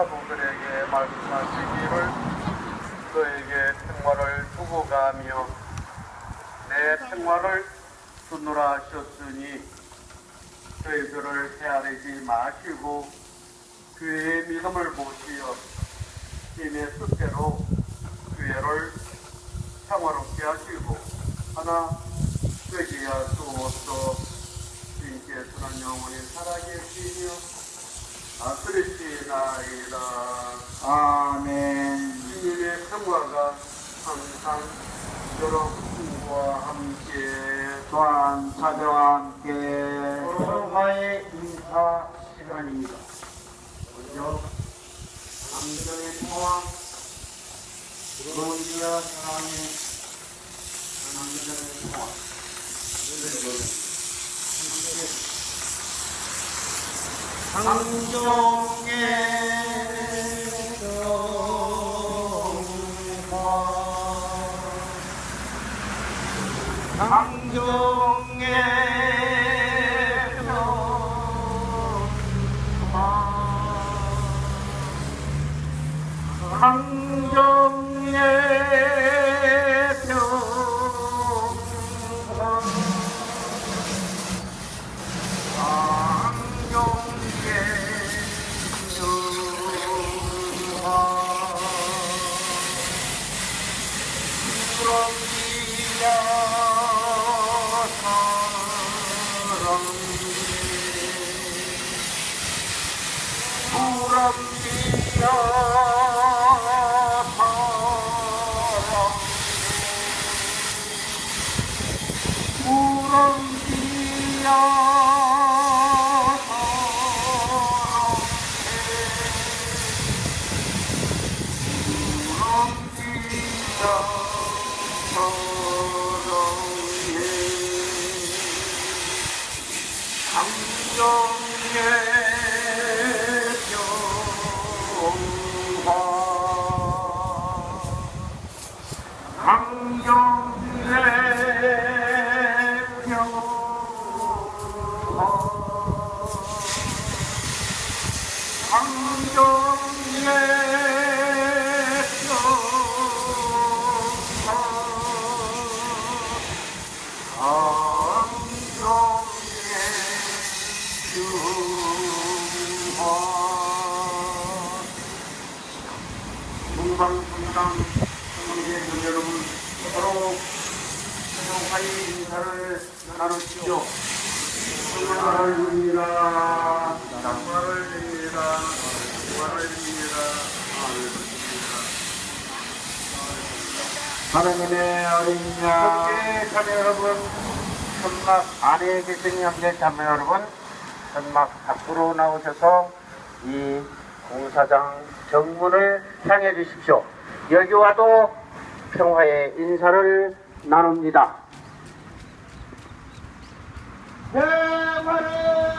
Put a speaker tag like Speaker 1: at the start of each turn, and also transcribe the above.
Speaker 1: 사도들에게 말씀하시기를 너에게 평화를 두고 가며 내 평화를 주노라 하셨으니 저희들을 헤아리지 마시고 그의 믿음을 보시어 힘의 뜻대로 교회를 평화롭게 하시고 하나 되게 하소서. 주님께서는 영원히 살아계시며 다스리시나이다
Speaker 2: 아멘.
Speaker 1: 주님의 평화가 항상 여러분과 함께
Speaker 2: 또한 사자와 함께 평화의 인사 시간입니다. 먼저 남전의 평화, 그런지와 사랑의 남전의 평화. 강종의 평화 강종의 강정의 동방분당 성공의 여러분 서로 평화의 인사를 나누시죠. 평화를 빕니다.
Speaker 1: 평화를 빕니다 평화를 빕니다
Speaker 2: 하나님의 어린 양
Speaker 1: 함께 자매 여러분
Speaker 2: 천막 안에 계신 형제 자매 여러분 천막 밖으로 나오셔서 이 공사장 정문을 향해 주십시오. 여기 와도 평화의 인사를 나눕니다. 평화를